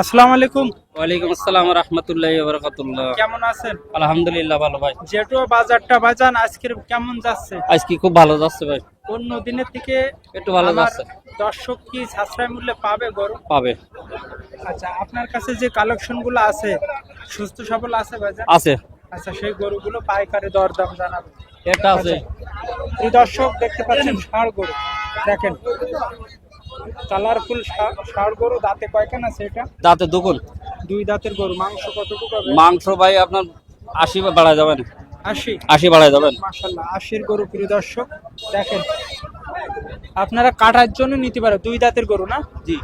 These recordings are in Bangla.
আসসালামু আলাইকুম। ওয়ালাইকুম আসসালাম রহমতুল্লাহ বরকাতুল্লাহ কেমন আছেন? আলহামদুলিল্লাহ ভালো ভাই। জেটুয়া বাজারটা বাজান আজকের কেমন যাচ্ছে? আজকে খুব ভালো যাচ্ছে ভাই। অন্য দিনের থেকে একটু ভালো যাচ্ছে। দর্শক কি সাশ্রয় মূল্যে পাবে গরু? পাবে। আচ্ছা আপনার কাছে যে কালেকশনগুলো আছে সুস্থ সবল আছে বাজার আছে। আচ্ছা সেই গরুগুলো পাইকারি দরদাম জানাবেন এটা আছে। এই দর্শক দেখতে পাচ্ছেন ষাড় গরু। দেখেন। কালারফুল ষাড় গরু দাঁতে কয়খান আছে এটা? দাঁতে দুগুণ দুই দাঁতের গরু মাংস কতটুকু হবে? মাংস ভাই আপনার আশি বাড়ায় যাবেন। আশি? আশি বাড়ায় যাবেন। মাশাল্লাহ আশির গরু প্রিয় দর্শক দেখেন। আপনারা কাটার জন্য নিতে পারেন দুই দাঁতের গরু না? জি।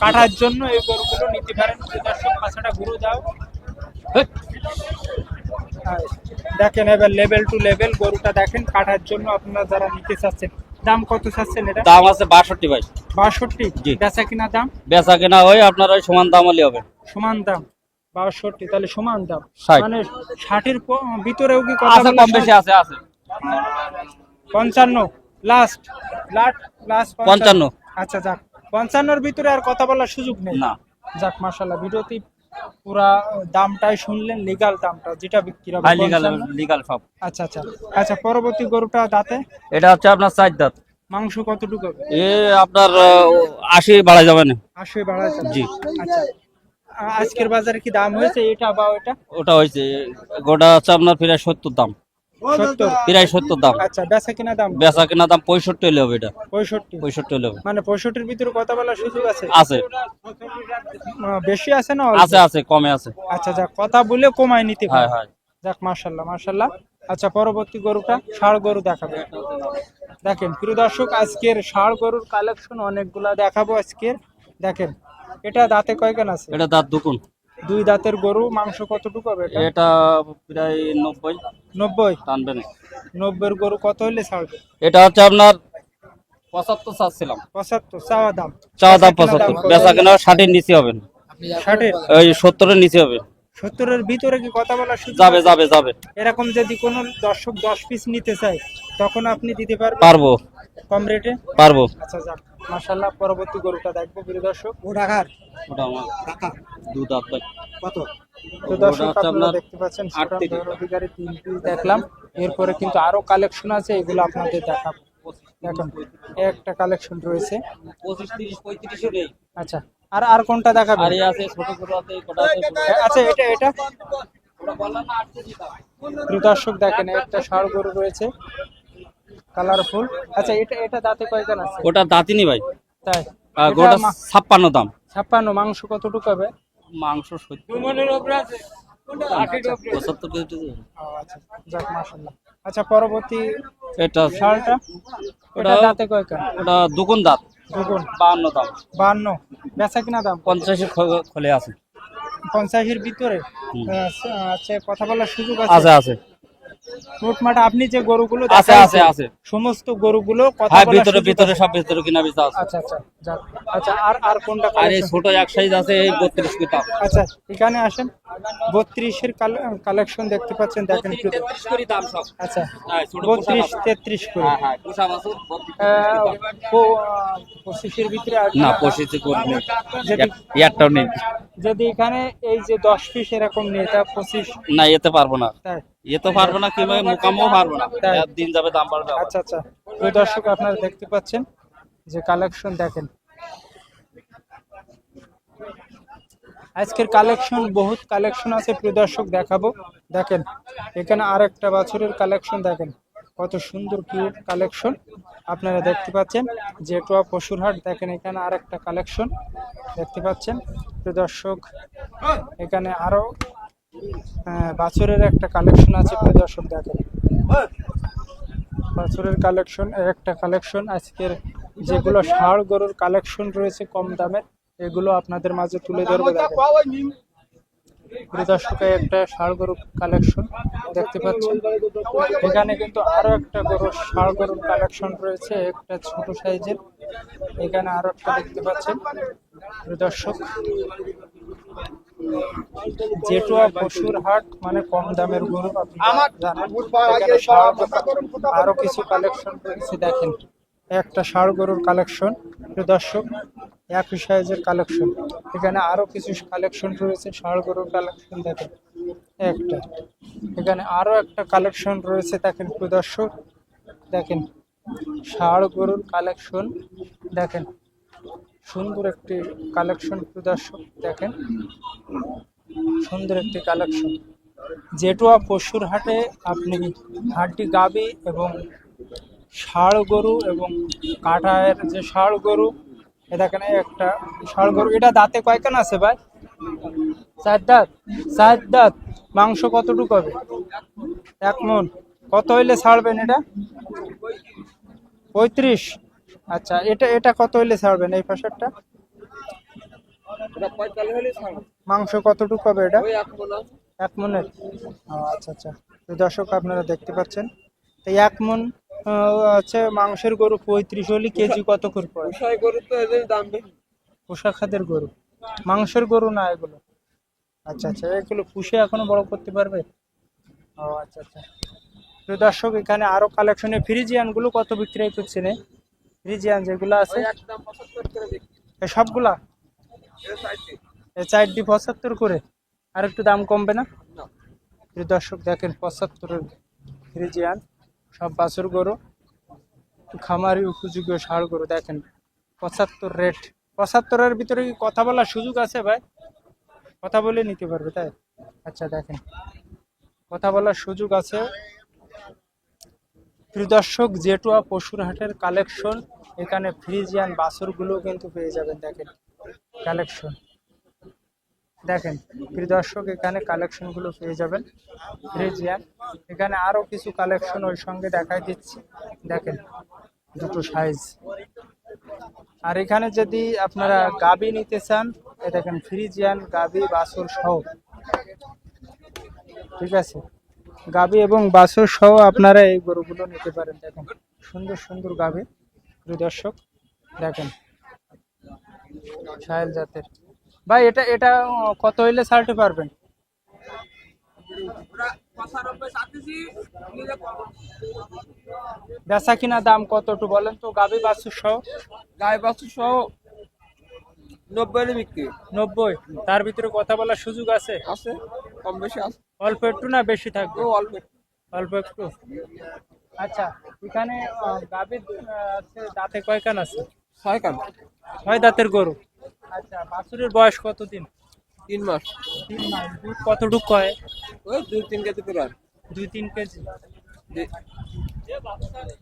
কাটার জন্য এই গরুগুলো নিতে পারেন প্রিয় দর্শক পাঁচটা গরু দাও। দেখেন এবার লেভেল টু লেভেল গরুটা দেখেন কাটার জন্য আপনারা যারা নিতে চাচ্ছেন দাম কত চাচ্ছেন এটা? দাম আছে বাষট্টি ভাই। বাষট্টি? জি। বেচা কিনা দাম? বেচা কেনা ওই আপনার ওই সমান দাম হলে হবে। সমান দাম। বাষট্টি তাহলে সমান দাম। মানে ষাটের ভিতরেও কি কথা আছে কম বেশি আছে আছে। পঞ্চান্ন। লাস্ট লাস্ট লাস্ট পঞ্চান্ন। আচ্ছা যাক। পঞ্চান্নর ভিতরে আর কথা বলার সুযোগ নেই। না। যাক মাশাল্লাহ ভিডিওতে পুরা দামটাই শুনলেন লিগাল দামটা যেটা বিক্রি হবে লিগাল লিগাল সব। আচ্ছা আচ্ছা। আচ্ছা পরবর্তী গরুটা দাঁতে? এটা হচ্ছে আপনার চার দাঁত। মাংস কতটুকু এ আপনার আশি বাড়ায় না। আশি বাড়া যাবে? জি। আচ্ছা। আজকের বাজারে কি দাম হয়েছে এটা বা ওটা? ওটা হয়েছে গোটা হচ্ছে আপনার প্রায় সত্তর দাম। প্রায় সত্তর দাম। আচ্ছা বেচা কিনা দাম বেচা কেনা দাম পঁয়ষট্টি হলে হবে এটা। পঁয়ষট্টি। পঁয়ষট্টি হলে হবে মানে পঁয়ষট্টির ভিতরে কথা বলার সুযোগ আছে? আছে। বেশি আছে না আছে আছে কমে আছে। আচ্ছা যাক কথা বলে কমায় নিতে হ্যাঁ হ্যাঁ। যাক মাশাল্লাহ আচ্ছা পরবর্তী গরুটা ষাড় গরু দেখাবো। দেখেন প্রিয় দর্শক আজকের ষাড় গরুর কালেকশন অনেকগুলা দেখাবো আজকের। দেখেন এটা দাঁতে কয়খান আছে? এটা দাঁত দুকুন দুই দাঁতের গরু মাংস কতটুকু হবে এটা? প্রায় নব্বই। নব্বই? টানবে না নব্বইয়ের গরু কত হলে ছাড়বে? এটা হচ্ছে আপনার পঁচাত্তর চাচ্ছিলাম। পঁচাত্তর চাওয়া দাম? চাওয়া দাম পঁচাত্তর। বেচা কেনা ষাটের নিচে হবে। না ষাটের? ওই সত্তরের নিচে হবে। সত্তরের ভিতরে কি কথা সুযোগ যাবে যাবে যাবে। এরকম যদি কোনো দর্শক দশ পিস নিতে চায় তখন আপনি দিতে পারবেন? পারব। কম রেটে পারব। আচ্ছা যাক। মাশাল্লাহ পরবর্তী গরুটা দেখব প্রিয় দর্শক। ওটা আমার দু দাঁত ভাই কত? তো দর্শক আপনারা দেখতে পাচ্ছেন। অধিকারী তিন পিস দেখলাম। এরপরে কিন্তু আরও কালেকশন আছে এগুলো আপনাদের দেখাবো। দেখুন একটা কালেকশন রয়েছে। পঁচিশ তিরিশ পঁয়ত্রিশও নেই। আচ্ছা আর আর কোনটা আর আছে ছোট ছোট আছে কটা আছে আচ্ছা এটা এটা? দর্শক দেখেন একটা ষাড় গরু রয়েছে। কালারফুল। আচ্ছা এটা এটা দাঁতে কয়খান আছে? ওটা দাঁতিনি ভাই। তাই? গোটা ছাপ্পান্ন দাম। ছাপ্পান্ন মাংস কতটুকু হবে? মাংস সত্তর। পঁচাত্তর কেজি আচ্ছা যাক মাশাল্লাহ আচ্ছা পরবর্তী এটা ওটা ওটা- দাঁতে ওটা দুগুণ দাঁত। দুগুণ। বাহান্ন দাম। বান্ন বেচা কিনা দাম পঞ্চাশের খ- খোলে আছে। পঞ্চাশের ভিতরে? আচ্ছা, আচ্ছা কথা বলার সুযোগ আছে আছে। আছে ফুটমাট আপনি যে গরুগুলো আছে আছে আছে। সমস্ত গরুগুলো কথা হ্যাঁ ভিতরে ভিতরে সব ভিতরে কিনা বেচা আছে। আচ্ছা আচ্ছা আচ্ছা আর আর কোনটা আর এই ছোট এক সাইজ আছে এই বত্রিশ কিতাব আচ্ছা এখানে আসেন। বত্রিশের কালেকশন দেখতে পাচ্ছেন দেখেন একটু। দাম সব। আচ্ছা হ্যাঁ, ছোট বত্রিশ পোশাক আছে। তেত্রিশ করে। হ্যাঁ হ্যাঁ পোশাক আছে আহ, পো- আহ, পঁচিশের ভিতরে না পঁচিশে করব যদি একটাও নেই। যদি এখানে এই যে দশ পিস এরকম নিয়ে এটা পঁচিশ না এতে পারব না। তাই? এতে পারব না কীভাবে মোকামও পারব না। দিন যাবে দাম বাড়বে আচ্ছা আচ্ছা। প্রিয় দর্শক আপনারা দেখতে পাচ্ছেন যে কালেকশন দেখেন। আজকের কালেকশন বহুত কালেকশন আছে প্রিয় দর্শক দেখাবো। দেখেন এখানে আর একটা বছরের কালেকশন দেখেন। কত সুন্দর কিউট কালেকশন। আপনারা দেখতে পাচ্ছেন জেটুয়া পশুর হাট দেখেন এখানে আর একটা কালেকশন। দেখতে পাচ্ছেন প্রিয় দর্শক এখানে আরও আহ, বাছুরের একটা কালেকশন আছে, প্রিয় দর্শক দেখেন। বাছুরের কালেকশন একটা কালেকশন আজকের যেগুলো ষাড় গরুর কালেকশন রয়েছে কম দামের, এগুলো আপনাদের মাঝে তুলে ধরবে প্রিয় একটা ষাড় গরুর কালেকশন দেখতে পাচ্ছেন। এখানে কিন্তু আরও একটা গরুর ষাড় গরুর কালেকশন রয়েছে, একটা ছোট সাইজের। এখানে আরও একটা দেখতে পাচ্ছেন। প্রিয় দর্শক জেটুয়া পশুর হাট মানে কম দামের গরু আরও কিছু কালেকশন রয়েছে দেখেন। একটা ষাড় গরুর কালেকশন দর্শক একই সাইজের কালেকশন এখানে আরও কিছু কালেকশন রয়েছে ষাড় গরুর কালেকশন দেখেন। একটা। এখানে আরও একটা কালেকশন রয়েছে দেখেন প্রদর্শক দেখেন ষাড় গরুর কালেকশন দেখেন। সুন্দর একটি কালেকশন প্রদর্শক দেখেন। সুন্দর একটি কালেকশন জেটুয়া পশুর হাটে আপনি হাড্ডি গাবি এবং ষাড় গরু এবং কাঠায়ের যে ষাড় গরু দেখেন একটা ষাড় গরু। এটা দাঁতে কয়খান আছে ভাই? চার দাঁত? চার দাঁত। মাংস কতটুকু হবে? এক মন। কত হইলে ছাড়বেন এটা? পঁয়ত্রিশ। আচ্ছা এটা এটা কত হইলে ছাড়বেন এই পাশেরটা? মাংস কতটুকু হবে এটা? এক মনের? আচ্ছা আচ্ছা। তো দর্শক আপনারা দেখতে পাচ্ছেন। তো এক মন আহ, আছে মাংসের গরু পঁয়ত্রিশ হলে কেজি কত করে পড়ে? গরু তো এদের দাম বেশি। পোষা খাদের গরু। মাংসের গরু না এগুলো? আচ্ছা আচ্ছা এগুলো পুষে এখনও বড় করতে পারবে? ও আচ্ছা আচ্ছা। তো দর্শক এখানে আরও কালেকশনে ফ্রিজিয়ানগুলো কত বিক্রয় করছে এ? ফ্রিজিয়ান যেগুলো আছে। সবগুলা? চারটি। পঁচাত্তর করে। আর একটু দাম কমবে না। দর্শক দেখেন পঁচাত্তরের ফ্রিজিয়ান সব বাছুর গরু খামারি উপযোগী ষাড় গরু দেখেন পঁচাত্তর রেট পঁচাত্তরের ভিতরে কি কথা বলার সুযোগ আছে ভাই? কথা বলে নিতে পারবে তাই? আচ্ছা দেখেন। কথা বলার সুযোগ আছে। প্রিয় দর্শক জেটুয়া পশুর হাটের কালেকশন এখানে ফ্রিজিয়ান বাছুরগুলো কিন্তু পেয়ে যাবেন, দেখেন। কালেকশন। দেখেন, প্রিয় দর্শক, এখানে কালেকশনগুলো পেয়ে যাবেন, ফ্রিজিয়ান। এখানে আরও কিছু কালেকশন ওই সঙ্গে দেখাই দিচ্ছি। দেখেন, দুটো সাইজ। আর এখানে যদি আপনারা গাবি নিতে চান, এ দেখেন, ফ্রিজিয়ান, গাবি বাছুর সহ। ঠিক আছে? গাবি এবং বাছুর সহ আপনারা এই গরুগুলো নিতে পারেন, দেখেন। সুন্দর সুন্দর গাবি। প্রিয় দর্শক দেখেন সাহেল জাতের। ভাই এটা এটা কত হইলে ছাড়তে পারবেন। বেচা কিনা দাম কত একটু বলেন তো গাবি বাছুর সহ? গায়ে বাছুর সহ নব্বই বিক্রি। নব্বই? তার ভিতরে কথা বলার সুযোগ আছে? আছে কম বেশি আছে। অল্প একটু না বেশি থাকবে? অল্প। অল্প একটু? আচ্ছা এখানে গাভীর দাঁতে কয়খান আছে? ছয় কান ছয় দাঁতের গরু। আচ্ছা বাছুরের বয়স কতদিন? তিন মাস। তিন মাস। দুধ কতটুক কয়? ওই দুই তিন কেজি করে দুই তিন কেজি।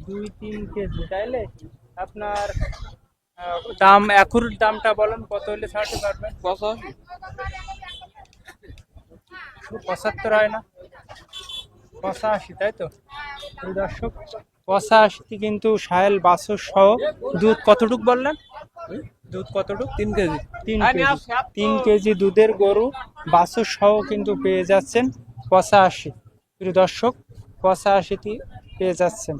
দুই তিন কেজি। তাইলে আপনার দাম একুর দামটা বলেন কত হলে ছাড়তে পারবেন? পঁচাশি। পঁচাত্তর হয় না? পঁচাশি তাই তো? দর্শক পঁচাশি কিন্তু সাহেল বাছুর সহ দুধ কতটুক বললেন? দুধ কতটুক? তিন কেজি। তিন কেজি। তিন কেজি দুধের গরু বাছুর সহ কিন্তু পেয়ে যাচ্ছেন পঁচাশি। প্রিয় দর্শক পঁচাশিটি পেয়ে যাচ্ছেন।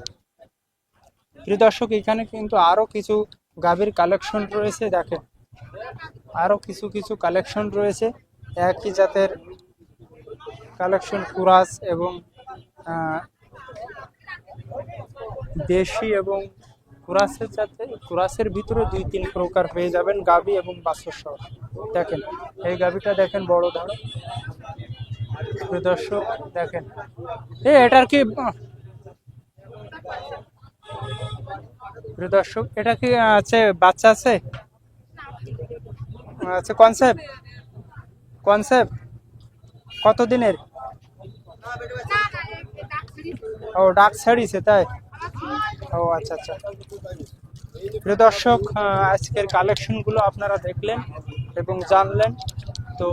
প্রিয় দর্শক এখানে কিন্তু আরও কিছু গাভীর কালেকশন রয়েছে দেখেন। আরও কিছু কিছু কালেকশন রয়েছে একই জাতের কালেকশন কুরাস এবং দেশি এবং কুরাসের জাতে কুরাসের ভিতরে দুই তিন প্রকার পেয়ে যাবেন গাবি এবং বাছুর সহ দেখেন এই গাবিটা দেখেন বড় ধর দর্শক দেখেন। এ এটার কি দর্শক এটা কি আছে বাচ্চা আছে? আচ্ছা কনসেপ্ট কনসেপ্ট কত দিনের ও ডাক ছাড়িছে তাই? ও আচ্ছা আচ্ছা। প্রিয় দর্শক আজকের কালেকশনগুলো আপনারা দেখলেন এবং জানলেন। তো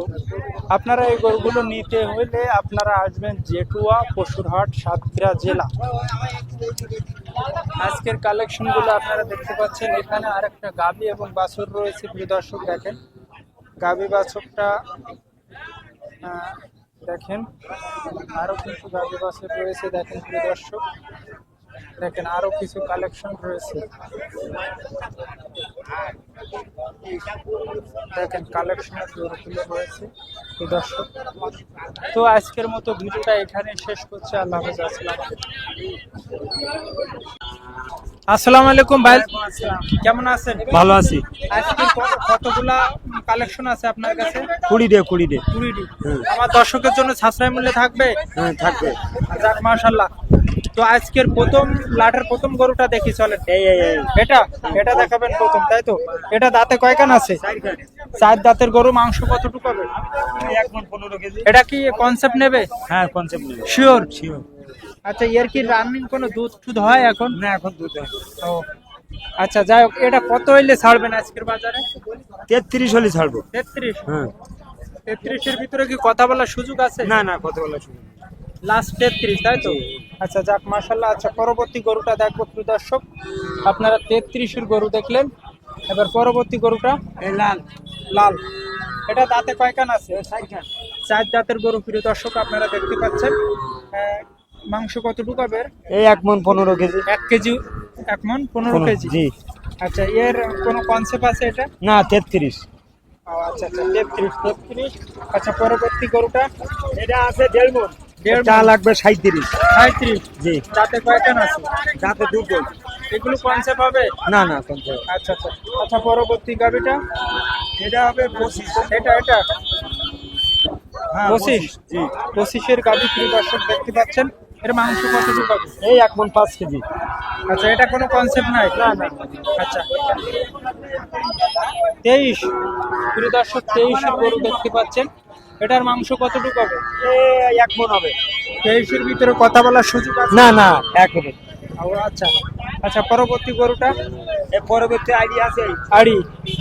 আপনারা এই গরুগুলো নিতে হলে আপনারা আসবেন জেটুয়া, পশুরহাট, সাতক্ষীরা জেলা। আজকের কালেকশনগুলো আপনারা দেখতে পাচ্ছেন, এখানে আরেকটা গাবি এবং বাছুর রয়েছে, প্রিয় দর্শক, দেখেন। গাবি বাছুরটা দেখেন। আরও কিছু গাবি বাছুর রয়েছে, দেখেন, প্রিয় দর্শক। দেখেন আরও কিছু কালেকশন রয়েছে। দেখেন কালেকশনের রয়েছে তো দর্শক তো আজকের মতো ভিডিওটা এখানে শেষ করছি। আল্লাহ হাফেজ আসসালাম আসসালামু আলাইকুম ভাই। কেমন আছেন? ভালো আছি। আজকে কতগুলা কালেকশন আছে আপনার কাছে? কুড়ি ডে কুড়ি ডে কুড়িটি আমার দর্শকের জন্য সাশ্রয় মূল্যে থাকবে? হ্যাঁ থাকবে। যাক মাশাল্লাহ তো আজকের প্রথম লাটের প্রথম গরুটা দেখি চলেন। এটা এটা দেখাবেন প্রথম তাই তো? এটা দাঁতে কয়খান আছে? চার দাঁতের গরু মাংস কতটুকু হবে? এটা কি কনসেপ্ট নেবে? হ্যাঁ কনসেপ্ট নেই শিওর শিওর আচ্ছা এর কি রানিং কোনো দুধ টুধ হয় এখন? না এখন দুধ হয়। ও আচ্ছা যাই হোক এটা কত হইলে ছাড়বেন আজকের বাজারে? তেত্রিশ হলে ছাড়বো। তেত্রিশ? হ্যাঁ। তেত্রিশের ভিতরে কি কথা বলার সুযোগ আছে? না না কথা বলার শুনুন লাস্ট তেত্রিশ তাই তো? আচ্ছা যাক মাসাল্লাহ আচ্ছা পরবর্তী গরুটা দেখব দর্শক। আপনারা তেত্রিশের গরু দেখলেন। এবার পরবর্তী গরুটা? লাল। লাল। এটা দাঁতে কয়খান আছে? চার দাঁতের গরু প্রিয় দর্শক আপনারা দেখতে পাচ্ছেন। মাংস কতটুকু হবে এই এক মন পনেরো কেজি। এক কেজি এক মন পনেরো কেজি। জি। আচ্ছা এর কোনো কনসেপ্ট আছে এটা? না তেত্রিশ। আচ্ছা আচ্ছা তেত্রিশ তেত্রিশ। আচ্ছা পরবর্তী গরুটা? এটা আছে দেড় মন। চা। লাগবে সাঁত্রিশ সাঁত্রিশ জি। দাঁতে কয়খান আছে? যাতে দুটো এগুলো কনসেপ্ট হবে? না না কনসেপ্ট আচ্ছা আচ্ছা। আচ্ছা পরবর্তী গাবিটা এটা হবে পঁচিশ। এটা এটা? হ্যাঁ পঁচিশ? জি। পঁচিশের গাবি প্রিয় দর্শক দেখতে পাচ্ছেন? এর মাংস কতটুকু হবে এই এক মন পাঁচ কেজি। আচ্ছা এটা কোনো কনসেপ্ট নাই? না না। আচ্ছা। তেইশ। প্রিয় দর্শক তেইশের গরু দেখতে পাচ্ছেন। এটার মাংস কতটুকু হবে? এক মন হবে। তেইশের ভিতরে কথা বলার সুযোগ আছে? না না এক হবে আচ্ছা। আচ্ছা পরবর্তী গরুটা? পরবর্তী আইডিয়া আছে। আড়ি।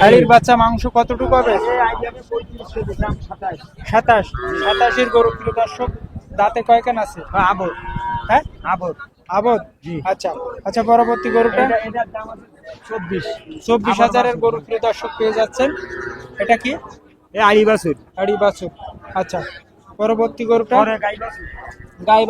আড়ির বাচ্চা মাংস কতটুকু হবে? সাতাশ। সাতাশ। সাতাশের গরু প্রিয় দর্শক দাঁতে কয়খান আছে? আবর। হ্যাঁ? আবর। আবদ জি। আচ্ছা আচ্ছা পরবর্তী গরুটা? এটা এটার দাম আছে চব্বিশ। চব্বিশ হাজারের। গরু প্রিয় দর্শক পেয়ে যাচ্ছেন। এটা কি? আড়ি বাছুর। আড়ি বাছুর। আচ্ছা পরবর্তী গরুটা? গাই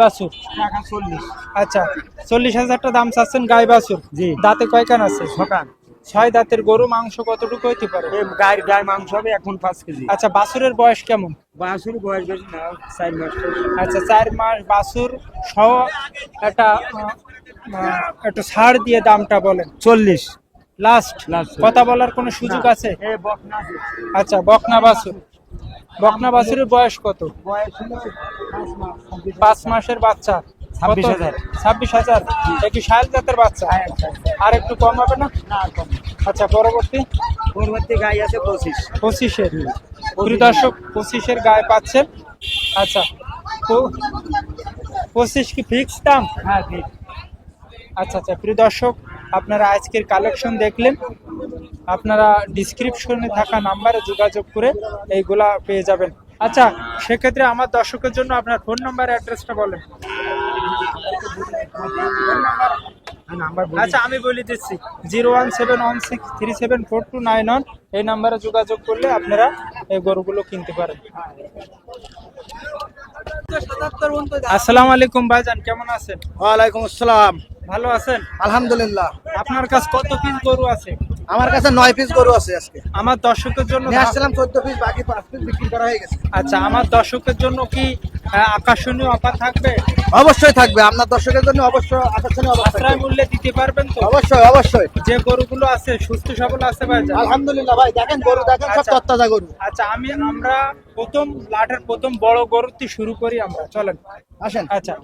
চল্লিশ। আচ্ছা চল্লিশ হাজারটা দাম চাচ্ছেন গাই বাছুর জি। দাঁতে কয়খান আছে? সকাল ছয় দাঁতের গরু মাংস কতটুকু হইতে পারে? গায়ের গায়ে মাংস হবে এখন পাঁচ কেজি। আচ্ছা বাছুরের বয়স কেমন? বাছুর বয়স বেশি না চার মাস আচ্ছা চার মাস বাছুর সহ একটা আহ, ছাড় দিয়ে দামটা বলেন। চল্লিশ। লাস্ট. কথা বলার কোনো সুযোগ আছে। আচ্ছা বকনা বাছুর। বকনা বাছুরের বয়স কত? পাঁচ মাসের বাচ্চা। ছাব্বিশ হাজার। ছাব্বিশ হাজার। একটু সাহেল জাতের বাচ্চা? আর একটু কম হবে না। আচ্ছা পরবর্তী? পরবর্তী গাই আছে পঁচিশ। পঁচিশের। প্রিয় দর্শক পঁচিশের গায়ে পাচ্ছেন? আচ্ছা তো- পঁচিশ কি ফিক্স দাম? হ্যাঁ আচ্ছা আচ্ছা প্রিয় দর্শক আপনারা আজকের কালেকশন দেখলেন। আপনারা ডিসক্রিপশনে থাকা নাম্বারে যোগাযোগ করে এইগুলা পেয়ে যাবেন। আচ্ছা সেক্ষেত্রে আমার দর্শকের জন্য আপনার ফোন নাম্বার অ্যাড্রেসটা বলেন। আচ্ছা আমি বলে দিচ্ছি zero one seven one six three seven four two nine one এই নাম্বারে যোগাযোগ করলে আপনারা এই গরুগুলো কিনতে পারেন। আসসালামু আলাইকুম ভাইজান কেমন আছেন? ওয়ালাইকুম আসসালাম। ভালো আছেন? আলহামদুলিল্লাহ। আপনার কাছে কত পিস গরু আছে? আমার কাছে নয় পিস গরু আছে আজকে। আমার দর্শকের জন্য নিয়ে আসছিলাম চোদ্দ পিস বাকি পাঁচ পিস বিক্রি করা হয়ে গেছে। আচ্ছা আমার দর্শকের জন্য কি আকর্ষণীয় অফার থাকবে? অবশ্যই থাকবে আপনার দর্শকের জন্য অবশ্যই আকর্ষণীয় সাশ্রয় মূল্যে দিতে পারবেন তো? অবশ্যই অবশ্যই। যে গরুগুলো আছে সুস্থ সবল আছে ভাইজান আলহামদুলিল্লাহ ভাই দেখেন গরু দেখেন সব আচ্ছা। তত্তাজা গরু। আচ্ছা আমি আমরা প্রথম লাটের প্রথম বড় গরুটি শুরু করি আমরা চলেন। আসেন। আচ্ছা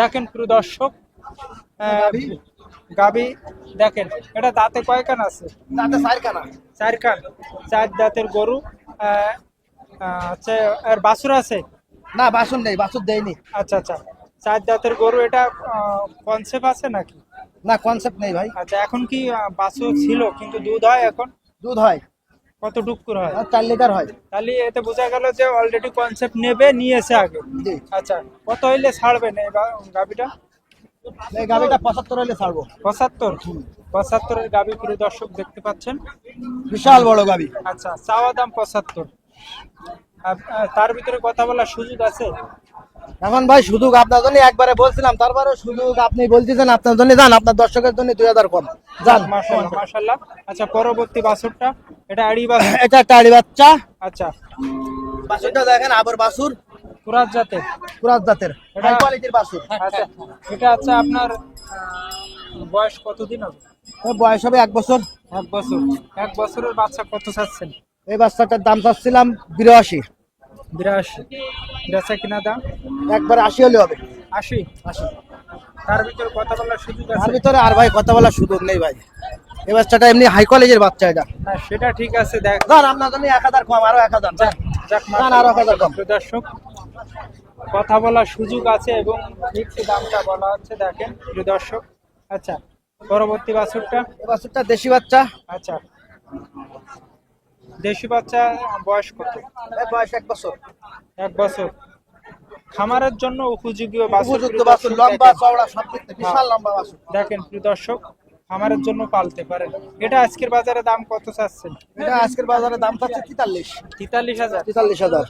দেখেন প্রিয় দর্শক গাভী? গাভী দেখেন এটা দাঁতে কয়খান আছে? তাতে চার কানা চার দাঁতের গরু আহ, আর বাছুর আছে? না বাসন নেই বাসন দেয়নি। আচ্ছা আচ্ছা। চার দাঁতের গরু এটা কনসেপ্ট আছে নাকি? না কনসেপ্ট নেই ভাই। আচ্ছা এখন কি বাছুর ছিল কিন্তু দুধ হয় এখন? দুধ হয়। কত ডুকুর হয়? চার লিটার হয়। তাহলে এতে বোঝা গেল যে অলরেডি কনসেপ্ট নেবে নিয়েছে আগে। আচ্ছা কত হইলে ছাড়বেন এই গা- গাভীটা এই গাভিটা পঁচাত্তর হলে ছাড়বো। পঁচাত্তর? পঁচাত্তরের গাভী প্রিয় দর্শক দেখতে পাচ্ছেন? বিশাল বড় গাভি আচ্ছা চাওয়া দাম পঁচাত্তর। তার ভিতরে কথা বলার সুযোগ আছে? এখন ভাই শুধু আপনার জন্য একবারে বলছিলাম তারপরে শুধু আপনি বলতেছেন আপনার জন্য যান আপনার দর্শকের জন্য দুই হাজার কম। যান। মাশাআল্লাহ আচ্ছা পরবর্তী বাছুরটা এটা আড়ি বাছুর এটা একটা আড়ি বাচ্চা। আচ্ছা। বাছুরটা দেখেন আবার বাছুর কুরাত জাতের? পুরাত জাতের। হাই কোয়ালিটির বাছুর। আচ্ছা এটা আছে আপনার বয়স কতদিন হবে? বয়স হবে এক বছর। এক বছর। এক বছরের বাচ্চা কত চাচ্ছেন? এই বাচ্চাটার দাম চাচ্ছিলাম বিরাশি। বিরাশি। বেচা কিনা দাম? একবার আশি হলে হবে। আশি? আশি। তার ভিতরে কথা বলার সুযোগ তার ভিতরে আর ভাই কথা বলার সুযোগ নেই ভাই। এই বাচ্চাটা এমনি হাই কলেজের বাচ্চা এটা। না সেটা ঠিক আছে দেখ। ধর আপনার জন্য এক হাজার কম আরও এক হাজার। যাক না, আরও এক হাজার কম। দর্শক কথা বলার সুযোগ আছে এবং ফিক্স দামটা বলা হচ্ছে দেখেন প্রিয় দর্শক। আচ্ছা পরবর্তী বাছুরটা? বাছুরটা দেশি বাচ্চা। আচ্ছা দেশি বাচ্চা বয়স কত? বয়স এক বছর। এক বছর। খামারের জন্য উপযোগী উপযুক্ত বাছুর লম্বা। চওড়া সব বিশাল লম্বা বাছুর। দেখেন প্রিয় দর্শক খামারের জন্য পালতে পারেন। এটা আজকের বাজারে দাম কত চাচ্ছেন? এটা আজকের বাজারে দাম পাচ্ছে তেতাল্লিশ। তেতাল্লিশ হাজার। তেতাল্লিশ হাজার।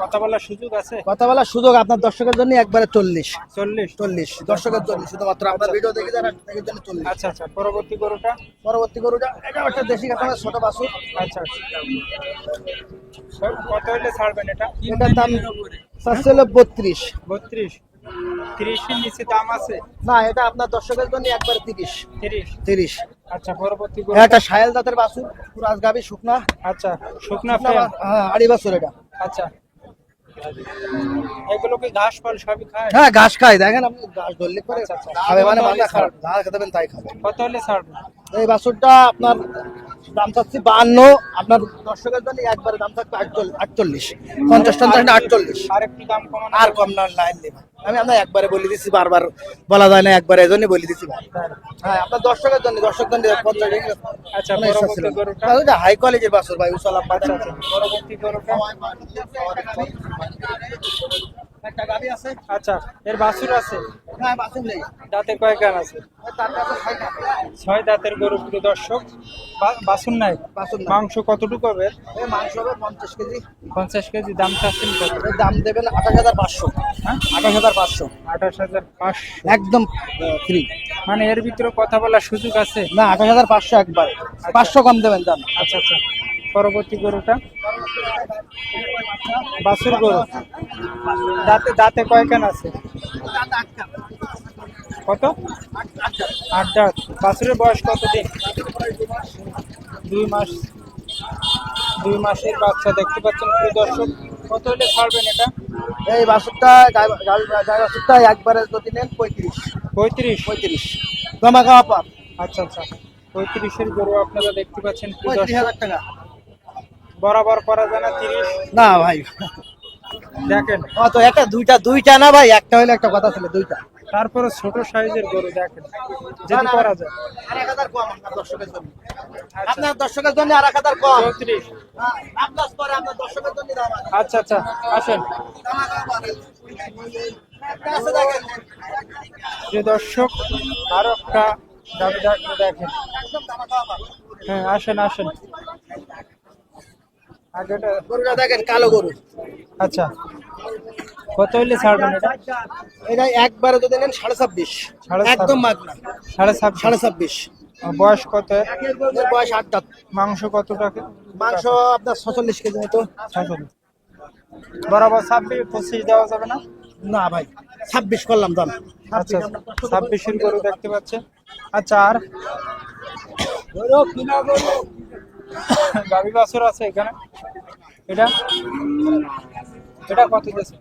কথা বলার সুযোগ আছে? কথা বলার সুযোগ আপনার দর্শকের জন্য একবারে চল্লিশ। চল্লিশ? চল্লিশ। দর্শকের জন্য শুধুমাত্র আপনার ভিডিও দেখে যারা তাদের জন্য চল্লিশ। আচ্ছা আচ্ছা। পরবর্তী গরুটা? পরবর্তী গরুটা এটা একটা দেশি ছোট বাছুর। আচ্ছা আচ্ছা। কত হলে ছাড়বেন এটা? এটার দাম হলো বত্রিশ। বত্রিশ? তিরিশের নিচে দাম আছে? না এটা আপনার দর্শকের জন্য একবারে তিরিশ। তিরিশ? তিরিশ। আচ্ছা পরবর্তী এটা সাহেল পুরাজ গাবি শুকনা। আচ্ছা শুকনা হ্যাঁ আড়ি বাছুর এটা। আচ্ছা। এগুলো কি ঘাস ফল সবই খায়? হ্যাঁ ঘাস খায়। দেখেন আপনি ঘাস ধরলে করে আচ্ছা, আচ্ছা। খাবে মানে মাথা খারাপ। ঘাস খেতে দেবেন তাই খাবে। কত হলে এই বাছুরটা আপনার দাম চাচ্ছি বাহান্ন। আপনার দর্শকের জন্য একবারে দাম থাকবে আটচল্লিশ। পঞ্চাশ টঞ্চাশ না আটচল্লিশ। আর একটু দাম কমানো আর কম না লাইন নেই আমি আপনার একবারে বলে দিচ্ছি বারবার বলা যায় না একবারে এই জন্যই বলে দিচ্ছি ভাই। হ্যাঁ। আপনার দর্শকের জন্য দর্শক জন্য পঞ্চাশ আচ্ছা? হাই কোয়ালিটির বাছুর ভাই উসালাম আচ্ছা পরবর্তী একটা গাড়ি আছে। আচ্ছা এর বাছুর আছে? হ্যাঁ বাছুর নেই। দাঁতে কয় আছে। ছয় দাঁতের গরু প্রিয় দর্শক। বাছুর নাই? মাংস কতটুকু হবে? মাংস হবে পঞ্চাশ কেজি। পঞ্চাশ কেজি দাম চাচ্ছেন কত? দাম দেবেন আঠাশ হাজার পাঁচশো। হ্যাঁ? আঠাশ হাজার পাঁচশো। আঠাশ হাজার পাঁচশো। একদম ফ্রি মানে এর ভিতরে কথা বলার সুযোগ আছে? না আঠাশ হাজার পাঁচশো একবার। পাঁচশো কম দেবেন দাম আচ্ছা আচ্ছা। পরবর্তী গরুটা? বাছুর গরু। দাঁতে দাঁতে কয়খান আছে? কত? আট দাঁত। বাছুরের বয়স কত দিন দুই মাস। দুই মাসের বাচ্চা। দেখতে পাচ্ছেন প্রিয় দর্শক কত হলে ছাড়বেন এটা? এই বাছুরটা গাই গাই একবারে যদি নেন পঁয়ত্রিশ। পঁয়ত্রিশ? পঁয়ত্রিশ। জমা খাওয়া পাপ আচ্ছা আচ্ছা। পঁয়ত্রিশের গরু আপনারা দেখতে পাচ্ছেন পঁয়ত্রিশ হাজার টাকা। বরাবর করা যায় না তিরিশ? না ভাই। দেখেন। অত একটা দুইটা দুইটা না ভাই? একটা হলে একটা কথা ছিল দুইটা। তারপরে ছোট সাইজের গরু দেখেন যদি করা যায়। আর এক হাজার কম আপনার দর্শকের জন্য। আচ্ছা। আপনার দর্শকের জন্য আর এক হাজার কম। চৌত্রিশ। আপনার পরে আপনার দর্শকের জন্য দাম আচ্ছা আচ্ছা আসেন। যে দর্শক আরও একটা দাবি দেখেন। হ্যাঁ আসেন আসেন। গরুটা দেখেন কালো গরু। আচ্ছা। কত হইলে ছাড়বেন এটা? এটা একবারে যদি নেন সাড়ে ছাব্বিশ। সাড়ে একদম মাগনা। সাড়ে ছাব্বিশ। সাড়ে ছাব্বিশ। বয়স কত? বয়স আট দাঁত মাংস কত টাকা মাংস আপনার ছচল্লিশ কেজি মতো। বরাবর ছাব্বিশ পঁচিশ দেওয়া যাবে না? না ভাই ছাব্বিশ করলাম দাম আচ্ছা ছাব্বিশের গরু দেখতে পাচ্ছেন। আচ্ছা আর? গাভী বাছুর আছে এখানে। এটা? এটা কত দিয়েছে?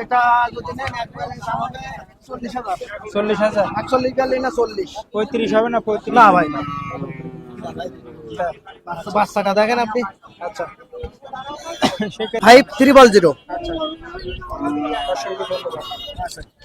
এটা যদি নেন দাম হবে চল্লিশ হাজার। চল্লিশ হাজার? একচল্লিশ না চল্লিশ। পঁয়ত্রিশ হবে না পঁয়ত্রিশ? না ভাই না। বাচ্চাটা দেখেন আপনি। আচ্ছা। ফাইভ ত্রিপল জিরো আচ্ছা। ধন্যবাদ